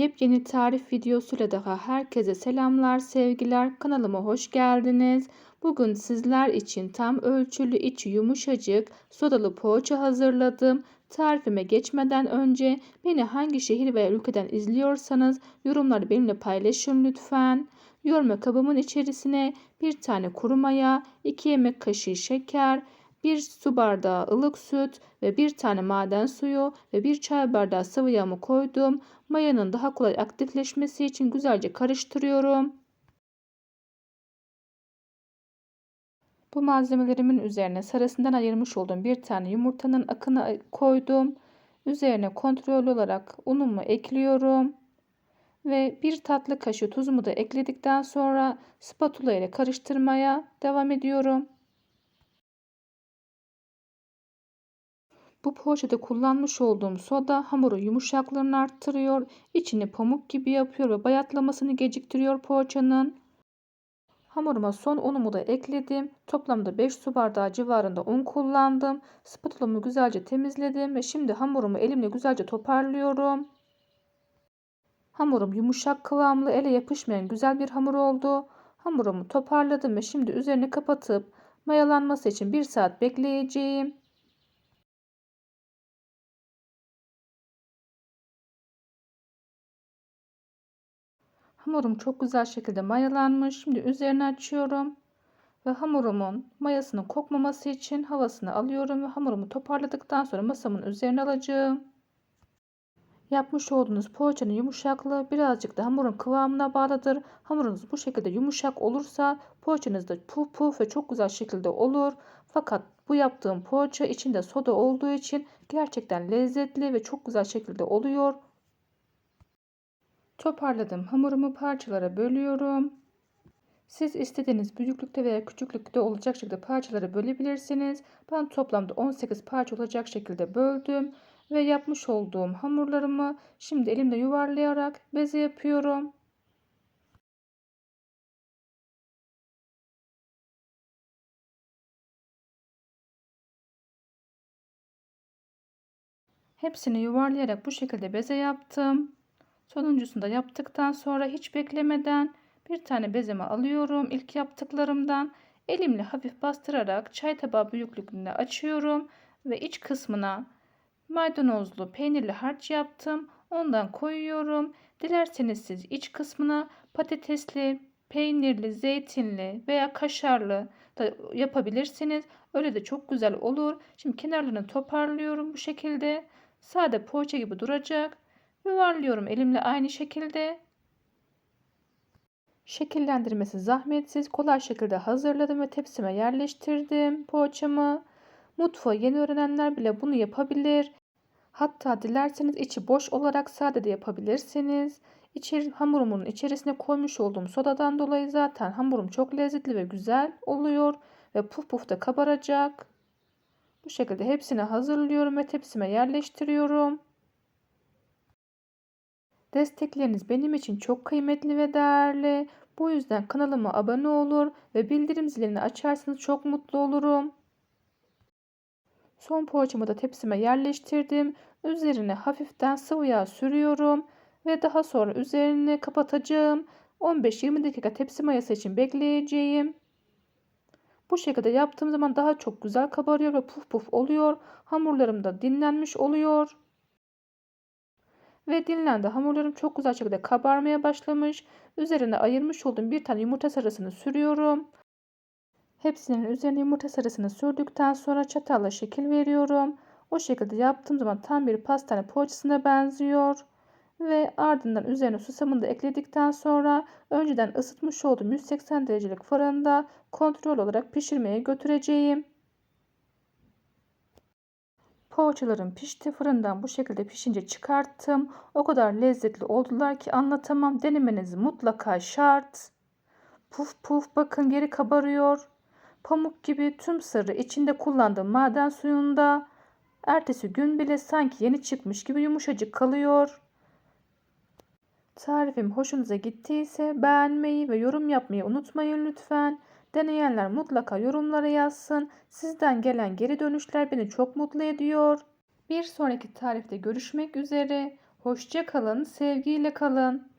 Yepyeni tarif videosuyla daha herkese selamlar, sevgiler. Kanalıma hoş geldiniz. Bugün sizler için tam ölçülü, içi yumuşacık, sodalı poğaça hazırladım. Tarifime geçmeden önce beni hangi şehir veya ülkeden izliyorsanız yorumları benimle paylaşın lütfen. Yoğurma kabımın içerisine bir tane kuru maya, 2 yemek kaşığı şeker, 1 su bardağı ılık süt ve bir tane maden suyu ve bir çay bardağı sıvı yağımı koydum. Mayanın daha kolay aktifleşmesi için güzelce karıştırıyorum. Bu malzemelerimin üzerine sarısından ayırmış olduğum bir tane yumurtanın akını koydum. Üzerine kontrollü olarak unumu ekliyorum. Ve bir tatlı kaşığı tuzumu da ekledikten sonra spatula ile karıştırmaya devam ediyorum. Bu poğaçada kullanmış olduğum soda hamuru yumuşaklığını arttırıyor, içini pamuk gibi yapıyor ve bayatlamasını geciktiriyor poğaçanın. Hamuruma son unumu da ekledim. Toplamda 5 su bardağı civarında un kullandım. Spatulamı güzelce temizledim ve şimdi hamurumu elimle güzelce toparlıyorum. Hamurum yumuşak kıvamlı, ele yapışmayan güzel bir hamur oldu. Hamurumu toparladım ve şimdi üzerini kapatıp mayalanması için 1 saat bekleyeceğim. Hamurum çok güzel şekilde mayalanmış. Şimdi üzerine açıyorum. Ve hamurumun mayasının kokmaması için havasını alıyorum ve hamurumu toparladıktan sonra masamın üzerine alacağım. Yapmış olduğunuz poğaçanın yumuşaklığı birazcık da hamurun kıvamına bağlıdır. Hamurunuz bu şekilde yumuşak olursa poğaçanız da puf puf ve çok güzel şekilde olur. Fakat bu yaptığım poğaça içinde soda olduğu için gerçekten lezzetli ve çok güzel şekilde oluyor. Toparladım hamurumu parçalara bölüyorum. Siz istediğiniz büyüklükte veya küçüklükte olacak şekilde parçalara bölebilirsiniz. Ben toplamda 18 parça olacak şekilde böldüm ve yapmış olduğum hamurlarımı şimdi elimle yuvarlayarak beze yapıyorum. Hepsini yuvarlayarak bu şekilde beze yaptım. Sonuncusunu da yaptıktan sonra hiç beklemeden bir tane bezemi alıyorum. İlk yaptıklarımdan elimle hafif bastırarak çay tabağı büyüklüğünde açıyorum ve iç kısmına maydanozlu peynirli harç yaptım. Ondan koyuyorum. Dilerseniz siz iç kısmına patatesli, peynirli, zeytinli veya kaşarlı da yapabilirsiniz. Öyle de çok güzel olur. Şimdi kenarlarını toparlıyorum bu şekilde. Sade poğaça gibi duracak. Yuvarlıyorum elimle aynı şekilde. Şekillendirmesi zahmetsiz, kolay şekilde hazırladım ve tepsime yerleştirdim poğaçamı. Mutfağı yeni öğrenenler bile bunu yapabilir. Hatta dilerseniz içi boş olarak sade de yapabilirsiniz. İçeri, hamurumun içerisine koymuş olduğum sodadan dolayı zaten hamurum çok lezzetli ve güzel oluyor ve puf puf da kabaracak. Bu şekilde hepsini hazırlıyorum ve tepsime yerleştiriyorum. Destekleriniz benim için çok kıymetli ve değerli. Bu yüzden kanalıma abone olur ve bildirim zilini açarsanız çok mutlu olurum. Son poğaçamı da tepsime yerleştirdim. Üzerine hafiften sıvı yağ sürüyorum ve daha sonra üzerine kapatacağım. 15-20 dakika tepsi mayası için bekleyeceğim. Bu şekilde yaptığım zaman daha çok güzel kabarıyor ve puf puf oluyor. Hamurlarım da dinlenmiş oluyor. Ve dinlendi. Hamurlarım çok güzel şekilde kabarmaya başlamış. Üzerine ayırmış olduğum bir tane yumurta sarısını sürüyorum. Hepsinin üzerine yumurta sarısını sürdükten sonra çatalla şekil veriyorum. O şekilde yaptığım zaman tam bir pastane poğaçasına benziyor. Ve ardından üzerine susamını da ekledikten sonra önceden ısıtmış olduğum 180 derecelik fırında kontrol olarak pişirmeye götüreceğim. Poğaçalarım pişti. Fırından bu şekilde pişince çıkarttım. O kadar lezzetli oldular ki anlatamam. Denemeniz mutlaka şart. Puf puf bakın geri kabarıyor. Pamuk gibi tüm sırrı içinde kullandığım maden suyunda. Ertesi gün bile sanki yeni çıkmış gibi yumuşacık kalıyor. Tarifim hoşunuza gittiyse beğenmeyi ve yorum yapmayı unutmayın lütfen. Deneyenler mutlaka yorumlara yazsın. Sizden gelen geri dönüşler beni çok mutlu ediyor. Bir sonraki tarifte görüşmek üzere. Hoşça kalın, sevgiyle kalın.